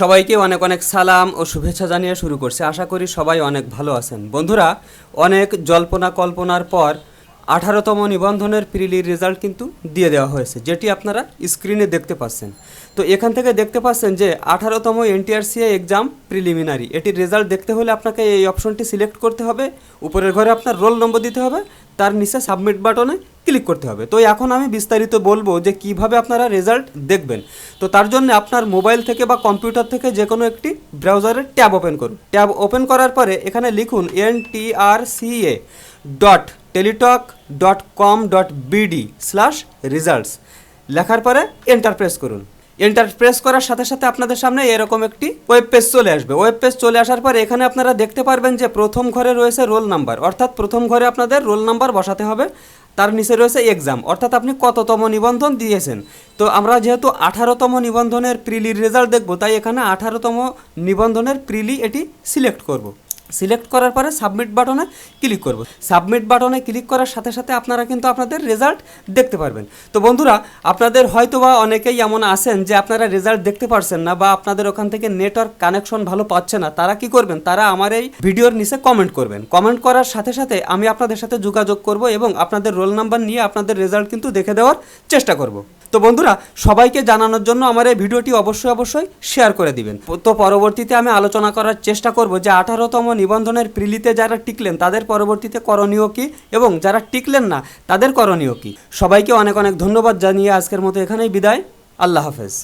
সবাইকে অনেক অনেক সালাম ও শুভেচ্ছা জানিয়ে শুরু করছে। আশা করি সবাই অনেক ভালো আছেন। বন্ধুরা, অনেক জল্পনা কল্পনার পর আঠারোতম নিবন্ধনের প্রিলির রেজাল্ট কিন্তু দিয়ে দেওয়া হয়েছে, যেটি আপনারা স্ক্রিনে দেখতে পাচ্ছেন। তো এখান থেকে দেখতে পাচ্ছেন যে আঠারোতম এনটিআরসিএ এক্সাম প্রিলিমিনারি এটির রেজাল্ট দেখতে হলে আপনাকে এই অপশনটি সিলেক্ট করতে হবে, উপরের ঘরে আপনার রোল নম্বর দিতে হবে, তার নিচে সাবমিট বাটনে ক্লিক করতে হবে। তো এখন আমি বিস্তারিত বলব যে কীভাবে আপনারা রেজাল্ট দেখবেন। তো তার জন্য আপনার মোবাইল থেকে বা কম্পিউটার থেকে যে কোনো একটি ব্রাউজারের ট্যাব ওপেন করুন। ট্যাব ওপেন করার পরে এখানে লিখুন N T R CA dot Teletalk dot com dot BD slash results লেখার পরে এন্টার প্রেস করুন। এন্টার প্রেস করার সাথে সাথে আপনাদের সামনে এরকম একটি ওয়েব পেজ চলে আসবে। ওয়েব পেজ চলে আসার পর এখানে আপনারা দেখতে পারবেন যে প্রথম ঘরে রয়েছে রোল নাম্বার অর্থাৎ প্রথম ঘরে আপনাদের রোল নাম্বার বসাতে হবে। তার নিচে রয়েছে এক্সাম অর্থাৎ আপনি কততম নিবন্ধন দিয়েছেন। তো আমরা যেহেতু আঠারোতম নিবন্ধনের প্রিলির রেজাল্ট দেখব, তাই এখানে আঠারোতম নিবন্ধনের প্রিলি এটি সিলেক্ট করব। সিলেক্ট করার পরে সাবমিট বাটনে ক্লিক করব। সাবমিট বাটনে ক্লিক করার সাথে সাথে আপনারা কিন্তু আপনাদের রেজাল্ট দেখতে পারবেন। তো বন্ধুরা, আপনাদের হয়তো বা অনেকেই এমন আছেন যে আপনারা রেজাল্ট দেখতে পারছেন না বা আপনাদের ওখান থেকে নেটওয়ার্ক কানেকশন ভালো পাচ্ছে না। তারা কি করবেন? তারা আমার এই ভিডিওর নিচে কমেন্ট করবেন। কমেন্ট করার সাথে সাথে আমি আপনাদের সাথে যোগাযোগ করব এবং আপনাদের রোল নাম্বার নিয়ে আপনাদের রেজাল্ট কিন্তু দেখে দেওয়ার চেষ্টা করব। তো বন্ধুরা, সবাইকে জানানোর জন্য আমার এই ভিডিওটি অবশ্যই অবশ্যই শেয়ার করে দিবেন। তো পরবর্তীতে আমি আলোচনা করার চেষ্টা করব যে আঠারোতম নিবন্ধনের প্রিলিতে যারা টিকলেন, তাদের পরবর্তীতে করণীয় কী এবং যারা টিকলেন না, তাদের করণীয় কী? সবাইকে অনেক অনেক ধন্যবাদ জানিয়ে আজকের মতো এখানেই বিদায়। আল্লাহ হাফেজ।